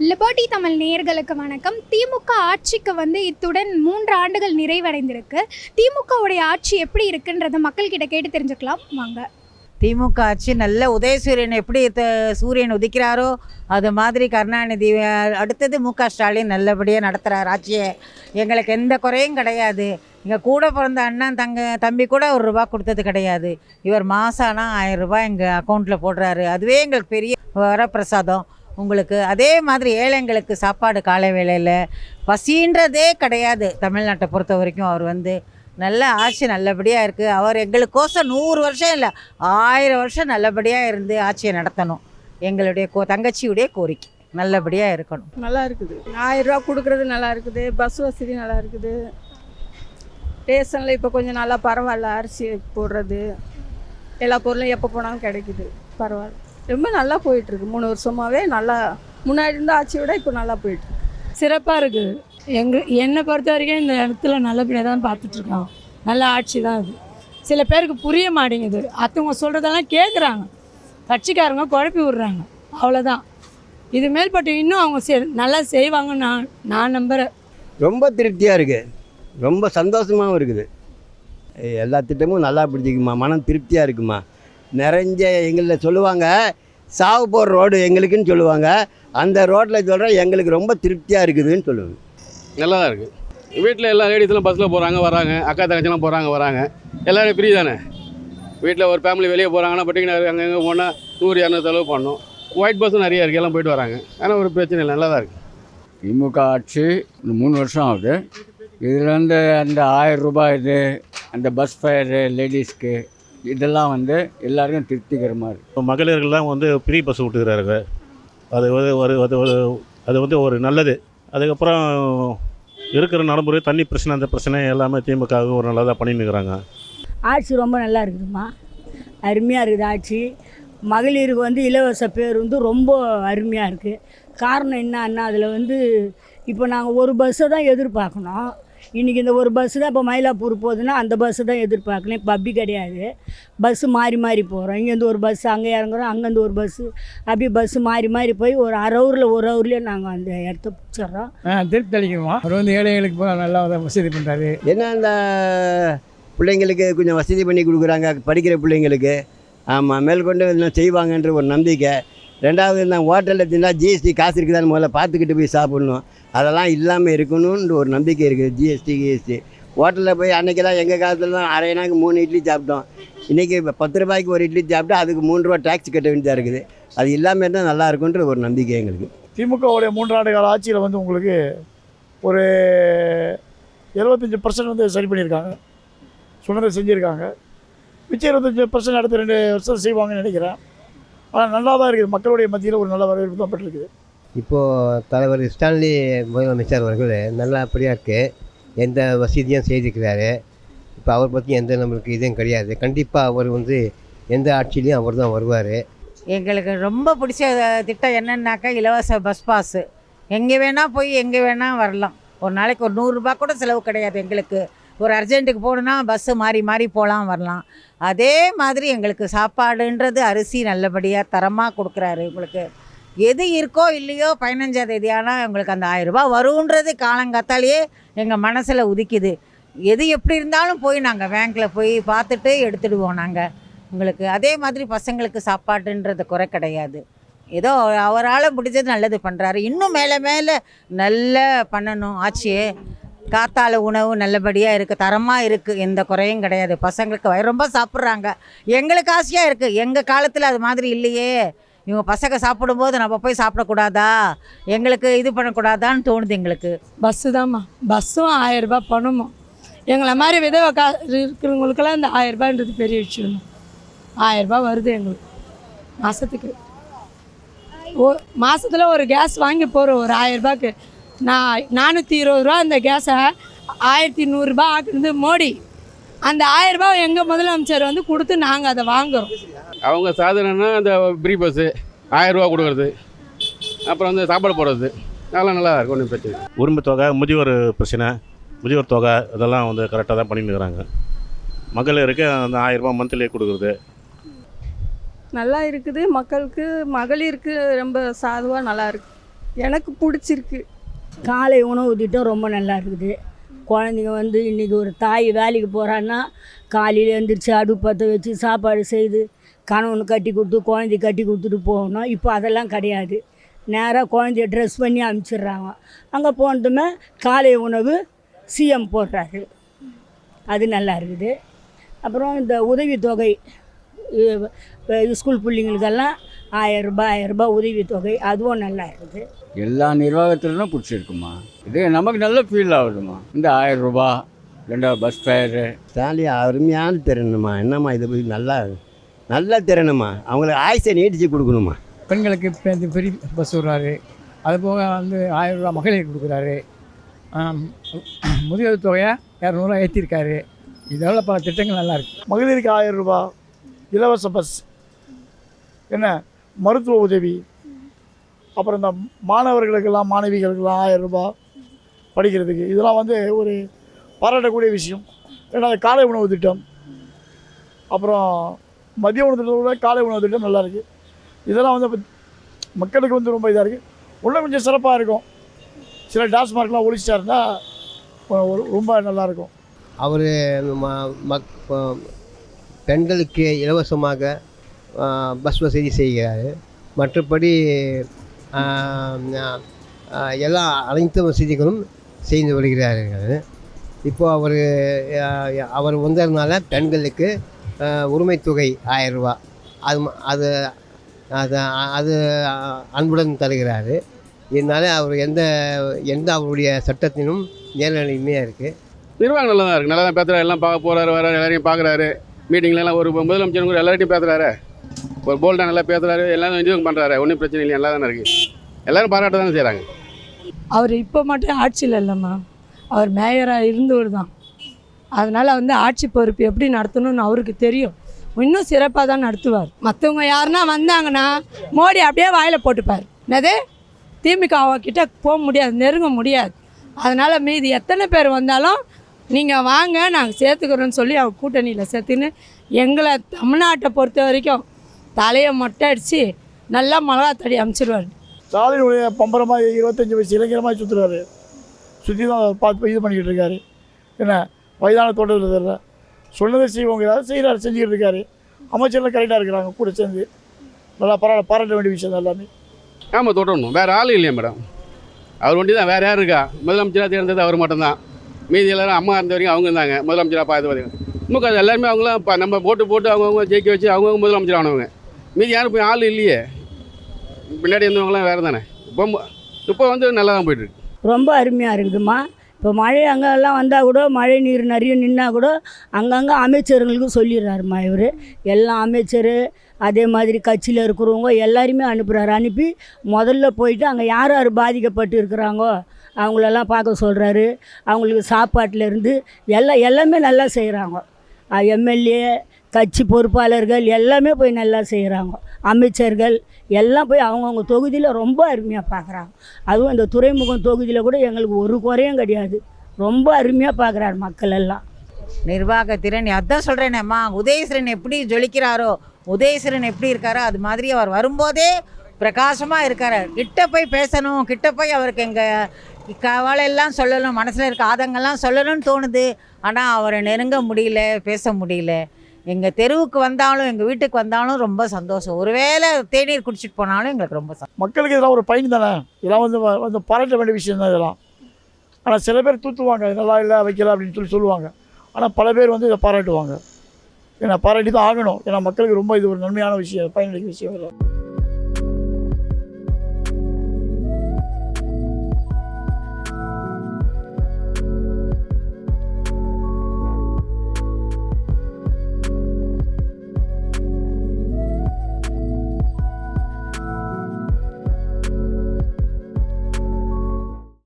Liberty Tamil நேயர்களுக்கு வணக்கம். திமுக ஆட்சிக்கு வந்து இத்துடன் மூன்று ஆண்டுகள் நிறைவடைந்திருக்கு. திமுகவுடைய ஆட்சி எப்படி இருக்குன்றத மக்கள்கிட்ட கேட்டு தெரிஞ்சுக்கலாம். வாங்க. திமுக ஆட்சி நல்ல உதயசூரியன் எப்படி த- சூரியன் உதிக்கிறாரோ அது மாதிரி கருணாநிதி அடுத்தது மு க ஸ்டாலின் நல்லபடியாக நடத்துகிறார் ஆட்சியை. எங்களுக்கு எந்த குறையும் கிடையாது. இங்கே கூட பிறந்த அண்ணன் தங்க தம்பி கூட ஒரு ரூபா கொடுத்தது கிடையாது. இவர் மாதம் ஆனால் ஆயிரம் ரூபாய் எங்கள் அக்கௌண்ட்டில் போடுறாரு. அதுவே எங்களுக்கு பெரிய வரப்பிரசாதம். உங்களுக்கு அதே மாதிரி ஏழைங்களுக்கு சாப்பாடு காலை வேளையில் பசின்றதே கிடையாது. தமிழ்நாட்டை பொறுத்த வரைக்கும் அவர் வந்து நல்ல ஆட்சி நல்லபடியாக இருக்குது அவர் எங்களுக்கோசம் நூறு வருஷம் இல்லை ஆயிரம் வருஷம் நல்லபடியாக இருந்து ஆட்சியை நடத்தணும். எங்களுடைய கோ தங்கச்சியுடைய கோரிக்கை. நல்லபடியாக இருக்கணும். நல்லா இருக்குது. ஆயிரம் ரூபா கொடுக்குறது நல்லா இருக்குது. பஸ் வசதி நல்லா இருக்குது. ரேஷனில் இப்போ கொஞ்சம் நல்லா பரவாயில்ல. அரிசி போடுறது எல்லா பொருளும் எப்போ போனாலும் கிடைக்குது. பரவாயில்ல. ரொம்ப நல்லா போயிட்டுருக்கு. மூணு வருஷமாகவே நல்லா முன்னாடி இருந்த ஆட்சியை விட இப்போ நல்லா போயிட்டுருக்கு. சிறப்பாக இருக்குது எங்கள் என்னை பொறுத்த வரைக்கும் இந்த இடத்துல நல்லபடியாக தான் பார்த்துட்ருக்காங்க நல்ல ஆட்சி தான் இது சில பேருக்கு புரிய மாட்டேங்குது. அடுத்தவங்க சொல்கிறதெல்லாம் கேட்குறாங்க கட்சிக்காரங்க குழப்பி விட்றாங்க. அவ்வளோதான் இது மேல்பட்டு இன்னும் அவங்க செ நல்லா செய்வாங்கன்னு நான் நான் நம்புகிறேன் ரொம்ப திருப்தியாக இருக்குது ரொம்ப சந்தோஷமாகவும் இருக்குது. எல்லா திட்டமும் நல்லா பிடிச்சிக்குமா மனம் திருப்தியாக இருக்குமா? நிறைஞ்ச எங்களில் சொல்லுவாங்க சாவு போகிற ரோடு எங்களுக்குன்னு சொல்லுவாங்க. அந்த ரோட்டில் சொல்கிறேன் எங்களுக்கு ரொம்ப திருப்தியாக இருக்குதுன்னு சொல்லுவாங்க. நல்லா தான் இருக்குது வீட்டில் எல்லா லேடிஸ்லாம் பஸ்ஸில் போகிறாங்க வராங்க. அக்கா தங்கச்சிலாம் போகிறாங்க வராங்க. எல்லாரும் ஃப்ரீ தானே? வீட்டில் ஒரு ஃபேமிலி வெளியே போகிறாங்கன்னா பட்டிங்கன்னா அங்கங்கே போனால் நூறு இரநூறு செலவு பண்ணணும் ஒயிட் பஸ்ஸும் நிறைய இருக்குது எல்லாம் போயிட்டு வராங்க. ஆனால் ஒரு பிரச்சனை இல்லை நல்லா தான் இருக்குது திமுக ஆட்சி இந்த மூணு வருஷம் ஆகுது. இதில் வந்து அந்த ஆயிரம் ரூபாய் இது அந்த பஸ் ஃபேரு லேடிஸ்க்கு இதெல்லாம் வந்து எல்லாருக்கும் திருப்திகரமாக இருக்குது இப்போ மகளிர்கள்லாம் வந்து ஃப்ரீ பஸ் விட்டுக்கிறாரு அது வந்து ஒரு அது ஒரு அது வந்து ஒரு நல்லது. அதுக்கப்புறம் இருக்கிற நடைமுறை தண்ணி பிரச்சனை அந்த பிரச்சனை எல்லாமே திமுக ஒரு நல்லதாக பண்ணின்னு இருக்கிறாங்க ஆட்சி ரொம்ப நல்லா இருக்குதும்மா. அருமையாக இருக்குது ஆட்சி. மகளிருக்கு வந்து இலவச பேருந்து ரொம்ப அருமையாக இருக்குது காரணம் என்னன்னா அதில் வந்து இப்போ நாங்கள் ஒரு பஸ்ஸை தான் எதிர்பார்க்கணும். இன்றைக்கி இந்த ஒரு பஸ்ஸு தான் இப்போ மயிலாப்பூர் போகுதுன்னா அந்த பஸ்ஸு தான் எதிர்பார்க்கணும். இப்போ அப்படி கிடையாது. பஸ்ஸு மாறி மாறி போகிறோம் இங்கேருந்து ஒரு பஸ்ஸு அங்கே இறங்குறோம். அங்கேருந்து ஒரு பஸ்ஸு அப்படி பஸ்ஸு மாறி மாறி போய் ஒரு அரை ஹவரில் ஒரு ஹவர்லேயே நாங்கள் அந்த இடத்த பிடிச்சிட்றோம். திருப்தி அளிக்கிறோமா அவர் வந்து ஏழைகளுக்கு போக நல்லா வசதி பண்ணுறாரு என்ன அந்த பிள்ளைங்களுக்கு கொஞ்சம் வசதி பண்ணி கொடுக்குறாங்க படிக்கிற பிள்ளைங்களுக்கு. ஆமாம் மேற்கொண்டு இன்னும் செய்வாங்கன்ற ஒரு நம்பிக்கை. ரெண்டாவது நான் ஹோட்டலில் தின்னா ஜிஎஸ்டி காசு இருக்குதான்னு முதல்ல பார்த்துக்கிட்டு போய் சாப்பிட்ணும். அதெல்லாம் இல்லாமல் இருக்கணும்னு ஒரு நம்பிக்கை இருக்குது ஜிஎஸ்டி கிஎஸ்டி ஹோட்டலில் போய் அன்றைக்கெல்லாம் எங்கள் காலத்துலலாம் அரை நாளைக்கு மூணு இட்லி சாப்பிட்டோம். இன்றைக்கி இப்போ பத்து ரூபாய்க்கு ஒரு இட்லி சாப்பிட்டா அதுக்கு மூணு ரூபா டேக்ஸ் கட்ட வேண்டியதாக இருக்குது. அது இல்லாமல் இருந்தால் நல்லா இருக்குன்ற ஒரு நம்பிக்கை எங்களுக்கு. திமுகவுடைய மூன்றாண்டு கால ஆட்சியில் வந்து உங்களுக்கு ஒரு எழுபத்தஞ்சி பர்சன்ட் வந்து சரி பண்ணியிருக்காங்க. சொன்னதை செஞ்சுருக்காங்க. மிச்சம் இருபத்தஞ்சி பர்சன்ட் அடுத்த ரெண்டு வருஷம் செய்வாங்கன்னு நினைக்கிறேன். ஆனால் நல்லா தான் இருக்குது. மக்களுடைய மத்தியில் ஒரு நல்ல வரவேற்பு தான் பெற்றிருக்குது இப்போது தலைவர் ஸ்டான்லி முதலமைச்சர் அவர்கள் நல்லபடியாக இருக்குது எந்த வசதியும் செய்திருக்கிறாரு. இப்போ அவர் பற்றி எந்த நம்மளுக்கு இதுவும் கிடையாது. கண்டிப்பாக அவர் வந்து எந்த ஆட்சியிலையும் அவர் தான் வருவார். எங்களுக்கு ரொம்ப பிடிச்ச திட்டம் என்னன்னாக்கா இலவச பஸ் பாஸு. எங்கே வேணால் போய் எங்கே வேணால் வரலாம். ஒரு நாளைக்கு ஒரு நூறுரூபா கூட செலவு கிடையாது எங்களுக்கு. ஒரு அர்ஜென்ட்டுக்கு போகணுன்னா பஸ்ஸு மாறி மாறி போகலாம் வரலாம். அதே மாதிரி எங்களுக்கு சாப்பாடுன்றது அரிசி நல்லபடியாக தரமாக கொடுக்குறாரு உங்களுக்கு எது இருக்கோ இல்லையோ பதினஞ்சாம் தேதி ஆனால் உங்களுக்கு அந்த ஆயிரரூபா வருன்றது காலங்காத்தாலேயே எங்கள் மனசில் உதிக்குது. எது எப்படி இருந்தாலும் போய் நாங்கள் பேங்க்கில் போய் பார்த்துட்டு எடுத்துடுவோம் நாங்கள் உங்களுக்கு அதே மாதிரி பசங்களுக்கு சாப்பாடுன்றது குறை கிடையாது. ஏதோ அவரால் முடிஞ்சது நல்லது பண்ணுறாரு இன்னும் மேலே மேலே நல்லா பண்ணணும் ஆட்சியே. காத்தால உணவு நல்லபடியாக இருக்குது தரமாக இருக்குது எந்த குறையும் கிடையாது. பசங்களுக்கு ரொம்ப சாப்பிட்றாங்க. எங்களுக்கு ஆசையாக இருக்குது எங்கள் காலத்தில் அது மாதிரி இல்லையே. இவங்க பசங்க சாப்பிடும்போது நம்ம போய் சாப்பிடக்கூடாதா? எங்களுக்கு இது பண்ணக்கூடாதான்னு தோணுது எங்களுக்கு. பஸ்ஸு தான்மா பஸ்ஸும் ஆயிரரூபா பணமும் எங்களை மாதிரி விதவை கா இருக்கிறவங்களுக்கெல்லாம் இந்த ஆயிரரூபான்றது பெரிய விஷயம் தான் வருது எங்களுக்கு. மாதத்துக்கு ஓ மாதத்தில் ஒரு கேஸ் வாங்கி போகிறோம் ஒரு ஆயிரரூபாக்கு நான் நானூற்றி இருபது ரூபா அந்த கேஸை ஆயிரத்தி நூறுரூபா ஆக்குனது மோடி. அந்த ஆயிரரூபா எங்கள் முதலமைச்சர் வந்து கொடுத்து நாங்கள் அதை வாங்குறோம். அவங்க சாதனைனா அந்த ஃப்ரீ பஸ்ஸு ஆயிரரூவா கொடுக்குறது. அப்புறம் வந்து சாப்பாடு போடுறது. அதெல்லாம் நல்லா இருக்கும் ஒன்றும் பிரச்சனை இல்லை. உரிமை தொகை முதியோர் பிரச்சனை முதியோர் தொகை இதெல்லாம் வந்து கரெக்டாக தான் பண்ணின்னு இருக்கிறாங்க. மகளிருக்கு அந்த ஆயிரரூபா மந்த்லி கொடுக்குறது. நல்லா இருக்குது மக்களுக்கு மகளிருக்கு ரொம்ப சாதுவாக நல்லா இருக்கு. எனக்கு பிடிச்சிருக்கு. காலை உணவு திட்டம் ரொம்ப நல்லா இருக்குது. குழந்தைங்க வந்து இன்றைக்கி ஒரு தாய் வேலைக்கு போகிறான்னா காலையில் எழுந்திரிச்சு அடுப்பு பற்ற வச்சு சாப்பாடு செய்து கணவனு கட்டி கொடுத்து குழந்தை கட்டி கொடுத்துட்டு போகணும். இப்போ அதெல்லாம் கிடையாது. நேராக குழந்தைய ட்ரெஸ் பண்ணி அனுப்பிச்சிடுறாங்க. அங்கே போனதுமே காலை உணவு சிஎம் போடுறாரு. அது நல்லா இருக்குது. அப்புறம் இந்த உதவித்தொகை ஸ்கூல் பிள்ளைங்களுக்கெல்லாம் ஆயரரூபா ஆயரரூபா உதவித்தொகை அதுவும் நல்லா இருக்குது. எல்லா நிர்வாகத்திலும் பிடிச்சிருக்குமா இது நமக்கு நல்ல ஃபீல் ஆகுதுமா இந்த ஆயிரம் ரூபாய் ரெண்டாவது பஸ் ஃபேரு ஸ்டாலி அருமையான திறனுமா என்னம்மா இது போய் நல்லா நல்லா திறனுமா அவங்களுக்கு ஆயுசை நீட்டிச்சு கொடுக்கணுமா பெண்களுக்கு இப்போ இந்த ஃப்ரீ பஸ் விடுறாரு. அது போக வந்து ஆயிரம் ரூபா மகளிர் கொடுக்குறாரு. முதியோர் தொகையை இரநூறுவா ஏற்றிருக்காரு இதெல்லாம் பல திட்டங்கள் நல்லா இருக்கு. மகளிருக்கு ஆயிரம் ரூபாய் இலவச பஸ் என்ன? மருத்துவ உதவி. அப்புறம் இந்த மாணவர்களுக்கெல்லாம் மாணவிகளுக்கெல்லாம் ஆயிரம் ரூபாய் படிக்கிறதுக்கு. இதெல்லாம் வந்து ஒரு பாராட்டக்கூடிய விஷயம். ரெண்டாவது காலை உணவு திட்டம். அப்புறம் மதிய உணவு திட்டத்தை விட காலை உணவு திட்டம் நல்லா இருக்குது இதெல்லாம் வந்து மக்களுக்கு வந்து ரொம்ப இதாக இருக்குது இன்னும் கொஞ்சம் சிறப்பாக இருக்கும். சில டாஸ்மார்க்லாம் ஒழிச்சிட்டா ஒரு- ரொம்ப நல்லாயிருக்கும் அவர் மக் பெண்களுக்கு இலவசமாக பஸ் வசதி செய்கிறார். மற்றபடி எல்லா அனைத்து வசதிகளும் செய்து வருகிறார்கள். இப்போது அவர் அவர் வந்ததுனால பெண்களுக்கு உரிமைத்தொகை ஆயிரம் ரூபா. அது அது அது அது அன்புடன் தருகிறார். இதனால் அவர் எந்த எந்த அவருடைய சட்டத்திலும் நேரடிமையாக இருக்குது நிர்வாகம் நல்லா தான் இருக்குது நல்லா தான் பேசுகிறாரு எல்லாம் பார்க்க போகிறாரு வராரு எல்லாரையும் பார்க்குறாரு. மீட்டிங்லலாம் ஒரு முதலமைச்சர் கூட எல்லார்ட்டையும் பேசுகிறாரு ஒரு போல்டாக நல்லா பேசுகிறாரு எல்லாரும் இதுவும் பண்ணுறாரு ஒன்றும் பிரச்சனை இல்லை நல்லா தானே இருக்குது எல்லாரும் பாராட்ட தானே செய்கிறாங்க அவர் இப்போ மட்டும் ஆட்சியில் இல்லைம்மா. அவர் மேயராக இருந்தவர் தான். அதனால் வந்து ஆட்சி பொறுப்பு எப்படி நடத்தணும்னு அவருக்கு தெரியும். இன்னும் சிறப்பாக தான் நடத்துவார். மற்றவங்க யாருன்னா வந்தாங்கன்னா மோடி அப்படியே வாயில் போட்டுப்பார். என்னது? திமுக கிட்ட போக முடியாது நெருங்க முடியாது. அதனால் மீதி எத்தனை பேர் வந்தாலும் நீங்கள் வாங்க நாங்கள் சேர்த்துக்கிறோன்னு சொல்லி அவர் கூட்டணியில் சேர்த்துன்னு எங்களை தமிழ்நாட்டை பொறுத்த வரைக்கும் தலையை மொட்டை அடித்து நல்லா மிளகா தடி அமைச்சிருவார். ஸ்டாலினுடைய பம்பரமாக இருபத்தஞ்சி வயசு இளைஞரமாக சுற்றுறாரு சுற்றி தான் பார்த்து இது பண்ணிக்கிட்டு இருக்காரு. என்ன வயதான தோட்டத்தில் தெரியல சொன்னதை செய்வோங்கிறாரு செய்கிறாரு செஞ்சுக்கிட்டு இருக்காரு. அமைச்சர்லாம் கரெக்டாக இருக்கிறாங்க கூட சேர்ந்து. நல்லா பரவாயில்ல பாராட்ட வேண்டிய விஷயம் தான் எல்லாமே. ஆமாம் தொடரணும் வேறு ஆள் இல்லையா மேடம். அவர் ஒண்டி தான் வேறு யார் இருக்கா? முதலமைச்சராக தேர்ந்தது அவர் மட்டும்தான். மீதி எல்லாரும் அம்மா இருந்த வரைக்கும் அவங்க இருந்தாங்க முதலமைச்சராக பார்த்து பார்த்தீங்கன்னா அது எல்லாருமே அவங்களாம் நம்ம போட்டு போட்டு அவங்கவுங்க ஜெயிக்க வச்சு அவங்கவுங்க முதலமைச்சர் ஆனவங்க. மீதி யாரும் போய் ஆள் இல்லையே. பின்னாடி இருந்தவங்களாம் வேறு தானே? இப்போ இப்போ வந்து நல்லா தான் போயிட்டுருக்கு. ரொம்ப அருமையாக இருக்குதும்மா. இப்போ மழை அங்கெல்லாம் வந்தால் கூட மழை நீர் நிறைய நின்னா கூட அங்கங்கே அமைச்சர்களுக்கும் சொல்லிடுறாருமா இவர். எல்லா அமைச்சர் அதே மாதிரி கட்சியில் இருக்கிறவங்க எல்லாருமே அனுப்புகிறாரு அனுப்பி முதல்ல போயிட்டு அங்கே யார் யார் பாதிக்கப்பட்டு இருக்கிறாங்கோ அவங்களெல்லாம் பார்க்க சொல்கிறாரு அவங்களுக்கு சாப்பாட்டிலேருந்து எல்லாம் எல்லாமே நல்லா செய்கிறாங்க எம்எல்ஏ கட்சி பொறுப்பாளர்கள் எல்லாமே போய் நல்லா செய்கிறாங்க அமைச்சர்கள் எல்லாம் போய் அவங்கவுங்க தொகுதியில் ரொம்ப அருமையாக பார்க்குறாங்க அதுவும் இந்த துறைமுகம் தொகுதியில் கூட எங்களுக்கு ஒரு குறையும் கிடையாது. ரொம்ப அருமையாக பார்க்குறாரு மக்கள் எல்லாம். நிர்வாக திறன் அதான் சொல்கிறேனேம்மா உதயசிரன் எப்படி ஜொலிக்கிறாரோ உதயசிரன் எப்படி இருக்காரோ அது மாதிரி அவர் வரும்போதே பிரகாசமாக இருக்கார். கிட்ட போய் பேசணும் கிட்ட போய் அவருக்கு எங்கள் கவலையெல்லாம் சொல்லணும் மனசில் இருக்க ஆதங்கள்லாம் சொல்லணும்னு தோணுது. ஆனால் அவரை நெருங்க முடியல பேச முடியல. எங்கள் தெருவுக்கு வந்தாலும் எங்கள் வீட்டுக்கு வந்தாலும் ரொம்ப சந்தோஷம். ஒருவேளை தேநீர் குடிச்சிட்டு போனாலும் எங்களுக்கு ரொம்ப சந்தோஷம். மக்களுக்கு இதெல்லாம் ஒரு பயன் தானே? இதெல்லாம் வந்து வந்து பாராட்ட வேண்டிய விஷயம் தான் இதெல்லாம். ஆனால் சில பேர் தூத்துவாங்க இதெல்லாம் நல்லா இல்லை வைக்கல அப்படின்னு சொல்லி சொல்லுவாங்க. ஆனால் பல பேர் வந்து இதை பாராட்டுவாங்க. ஏன்னா பாராட்டி தான் ஆகணும். ஏன்னா மக்களுக்கு ரொம்ப இது ஒரு நன்மையான விஷயம் பயனளிக்க விஷயம் இல்லை